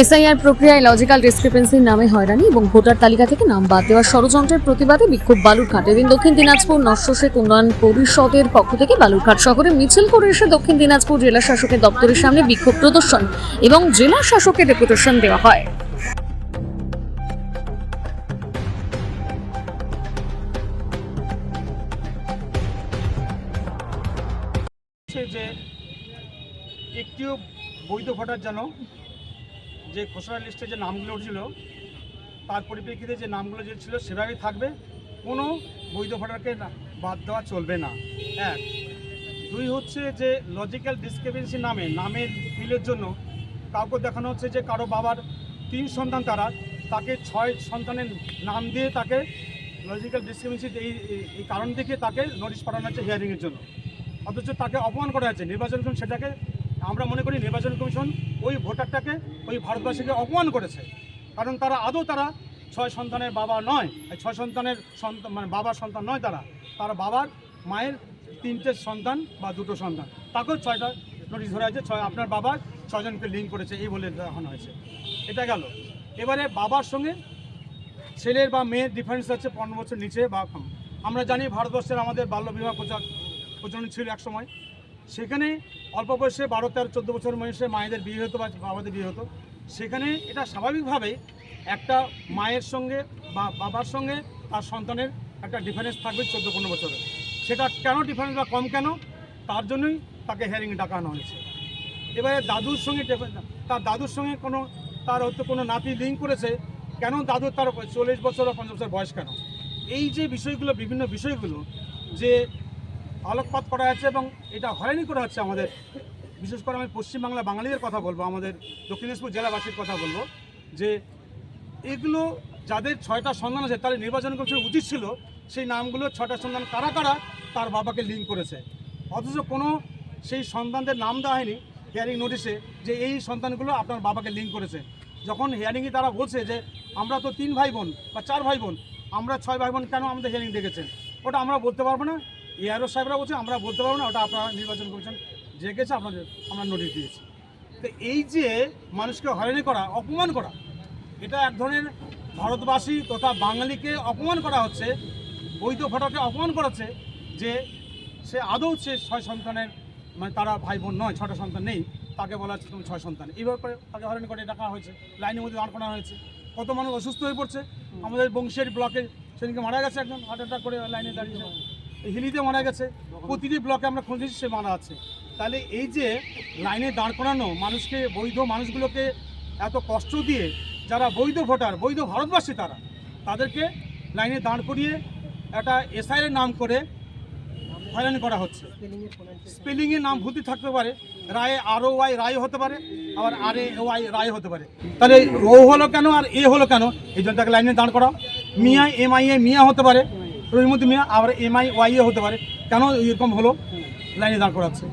SIR প্রক্রিয়ায় logical ডিসক্রিপেন্সির নামে হয়রানি এবং ভোটার তালিকা থেকে নাম বাদ দেওয়ার ষড়যন্ত্রের প্রতিবাদে বিক্ষোভ বালুরঘাট। এদিন দক্ষিণ দিনাজপুর নশ্বশেখ উন্নয়ন পরিষদের পক্ষ থেকে বালুরঘাট শহরে মিছিল করে এসে দক্ষিণ দিনাজপুর জেলা শাসকের দপ্তরের সামনে বিক্ষোভ প্রদর্শন এবং জেলা শাসকের ডেপুটেশন দেওয়া হয়। যে একটিও বৈধ ভোটার যেন যে খসড়া লিস্টে যে নামগুলো উঠছিল, তার পরিপ্রেক্ষিতে যে নামগুলো যে ছিল সেভাবেই থাকবে। কোনো বৈধ ভোটারকে বাদ দেওয়া চলবে না। এক। দুই হচ্ছে যে লজিক্যাল ডিসক্রিপেন্সি নামে, নামের মিলের জন্য কাউকে দেখানো হচ্ছে যে কারও বাবার তিন সন্তান তারা, তাকে ছয় সন্তানের নাম দিয়ে তাকে লজিক্যাল ডিসক্রিপেন্সি এই কারণ থেকে তাকে নোটিশ পাঠানো হচ্ছে হিয়ারিংয়ের জন্য। অথচ তাকে অপমান করা হয়েছে, নির্বাচন সেটাকে আমরা মনে করি নির্বাচন কমিশন ওই ভোটারটাকে ওই ভারতবাসীকে অপমান করেছে। কারণ তারা আদৌ তারা ছয় সন্তানের বাবা নয় ছয় সন্তানের সন্তান মানে বাবার সন্তান নয় তারা তারা বাবার, মায়ের তিনটে সন্তান বা দুটো সন্তান। তাকেও ছয়টা নোটিশ ধরা হয়েছে, ছয়, আপনার বাবা ছয়জনকে লিঙ্ক করেছে, এই বলে দেখানো হয়েছে। এটা গেল। এবারে বাবার সঙ্গে ছেলের বা মেয়ের ডিফারেন্স আছে পনেরো বছর নিচে বা আমরা জানি ভারতবর্ষের আমাদের বাল্যবিবাহ প্রচার প্রচলন ছিল এক সময়। সেখানে অল্প বয়সে বারো, তেরো, চোদ্দ বছর বয়সে মায়েদের বিয়ে হতো বা বাবাদের বিয়ে হতো। সেখানে এটা স্বাভাবিকভাবে একটা মায়ের সঙ্গে বা বাবার সঙ্গে তার সন্তানের একটা ডিফারেন্স থাকবে চোদ্দ, পনেরো বছরে। সেটা কেন ডিফারেন্স বা কম কেন? তার জন্যই তাকে হেয়ারিং ডাকানো হয়েছে। এবারে দাদুর সঙ্গে তার দাদুর সঙ্গে কোনো, তার হয়তো কোনো নাতি লিঙ্ক করেছে, কেন দাদুর তার চল্লিশ বছর বা পঞ্চাশ বছর বয়স কেন? এই যে বিষয়গুলো, বিভিন্ন বিষয়গুলো, যে আলোকপাত করা হচ্ছে এবং এটা হয়রানি করা হচ্ছে আমাদের। বিশেষ করে আমি পশ্চিমবাংলা বাঙালিদের কথা বলব, আমাদের দক্ষিণ দিনাজপুর জেলাবাসীর কথা বলব, যে এগুলো যাদের ছয়টা সন্তান আছে তাদের নির্বাচন কমিশন উচিত ছিল সেই নামগুলো ছয়টা সন্তান কারা কারা, তার বাবাকে লিঙ্ক করেছে। অথচ কোনো সেই সন্তানদের নাম দেওয়া হয়নি হিয়ারিং নোটিশে যে এই সন্তানগুলো আপনার বাবাকে লিঙ্ক করেছে। যখন হিয়ারিংয়ে তারা বলছে যে আমরা তো তিন ভাই বোন বা চার ভাই বোন, আমরা ছয় ভাই বোন কেন আমাদের হিয়ারিং ডেকেছেন? ওটা আমরা বলতে পারব না? এআরও সাহেবরা বলছে, আমরা বলতে পারব না, ওটা আপনারা নির্বাচন কমিশন যে গেছে আপনাদের, আমরা নোটিশ দিয়েছি। তো এই যে মানুষকে হয়রানি করা, অপমান করা, এটা এক ধরনের ভারতবাসী তথা বাঙালিকে অপমান করা হচ্ছে, বৈধ ভোটারকে অপমান করাচ্ছে যে সে আদৌ সে ছয় সন্তানের মানে তারা ভাই বোন নয়, ছটা সন্তান নেই, তাকে বলা হচ্ছে তুমি ছয় সন্তান। এইভাবে করে তাকে হয়রানি করে ডাকা হয়েছে? লাইনের মধ্যে দাঁড় করানো হয়েছে। কত মানুষ অসুস্থ হয়ে পড়ছে। আমাদের বংশের ব্লকে সেদিনকে মারা গেছে একজন হার্ট অ্যাটাক করে লাইনে দাঁড়িয়েছে। এই হিলিতে মারা গেছে, প্রতিটি ব্লকে আমরা খুঁজেছি, সে মারা আছে। তাহলে এই যে লাইনে দাঁড় করানো মানুষকে, বৈধ মানুষগুলোকে এত কষ্ট দিয়ে, যারা বৈধ ভোটার, বৈধ ভারতবাসী তারা, তাদেরকে লাইনে দাঁড় করিয়ে একটা এসআইয়ের নাম করে হয়রানি করা হচ্ছে। স্পেলিংয়ের নাম ভুলতে থাকতে পারে, রায়ে আর ও ওয়াই রায় হতে পারে, আবার আর এ ওয়াই রায় হতে পারে। তাহলে ও হলো কেন আর এ হলো কেন? এই জন্য তাকে লাইনে দাঁড় করা মিয়া এম আই এ মিয়া হতে পারে রহিমতি মিয়া আবার এম আই ওয়াই হতে পারে। কেন এরকম হলো? লাইনে দাঁড় করাচ্ছে।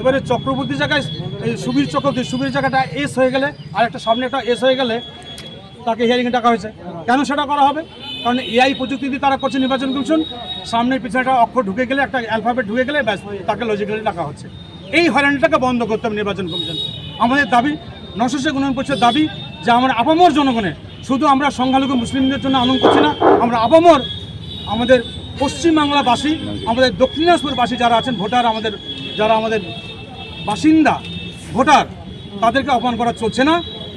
এবারে চক্রবর্তী জায়গায় এই সুবীর চক্রবর্তী, সুবীর জায়গাটা এস হয়ে গেলে, আর একটা সামনে একটা এস হয়ে গেলে তাকে হিয়ারিংয়ে ডাকা হয়েছে। কেন সেটা করা হবে? কারণ এআই প্রযুক্তি দিয়ে তারা করছে নির্বাচন কমিশন, সামনের পিছনে একটা অক্ষর ঢুকে গেলে, একটা অ্যালফাবেট ঢুকে গেলে, ব্যাস, তাকে লজিক্যালি ডাকা হচ্ছে। এই হয়রানিটাকে বন্ধ করতে হবে নির্বাচন কমিশন। আমাদের দাবি, নশো উন্নয়ন পরিষদের দাবি যে আমরা আপামর জনগণের শুধু আমরা সংখ্যালঘু মুসলিমদের জন্য আনন্দ করছি না, আমরা আপামর আমাদের পশ্চিমবাংলাবাসী, আমাদের দক্ষিণ দিনাজপুরবাসী যারা আছেন, ভোটার আমাদের, যারা আমাদের বাসিন্দা, ভোটার, তাদেরকে অপমান করা চলছে না।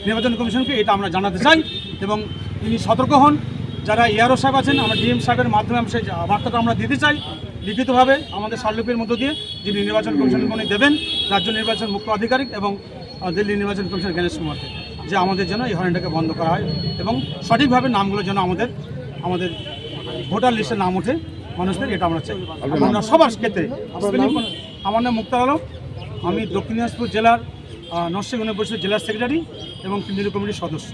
নির্বাচন কমিশনকে এটা আমরা জানাতে চাই এবং তিনি সতর্ক হন। যারা এআরও সাহেব আছেন, আমরা ডিএম সাহেবের মাধ্যমে আমরা সেই বার্তাটা আমরা দিতে চাই। লিখিতভাবে আমাদের স্মারকলিপির মধ্য দিয়ে যিনি নির্বাচন কমিশন উনি দেবেন, রাজ্য নির্বাচন মুখ্য আধিকারিক এবং দিল্লি নির্বাচন কমিশন জ্ঞানেশ কুমারকে, যে আমাদের যেন এই হয়রানিটাকে বন্ধ করা হয় এবং সঠিকভাবে নামগুলো যেন আমাদের আমাদের ভোটার লিস্টে নাম ওঠে মানুষদের এটা আমরা চাই। আমরা সবার ক্ষেত্রে আমার নাম মুক্তার আলম আমি দক্ষিণ দিনাজপুর জেলার নরসিংহ পরিষদ জেলার সেক্রেটারি এবং কেন্দ্রীয় কমিটির সদস্য।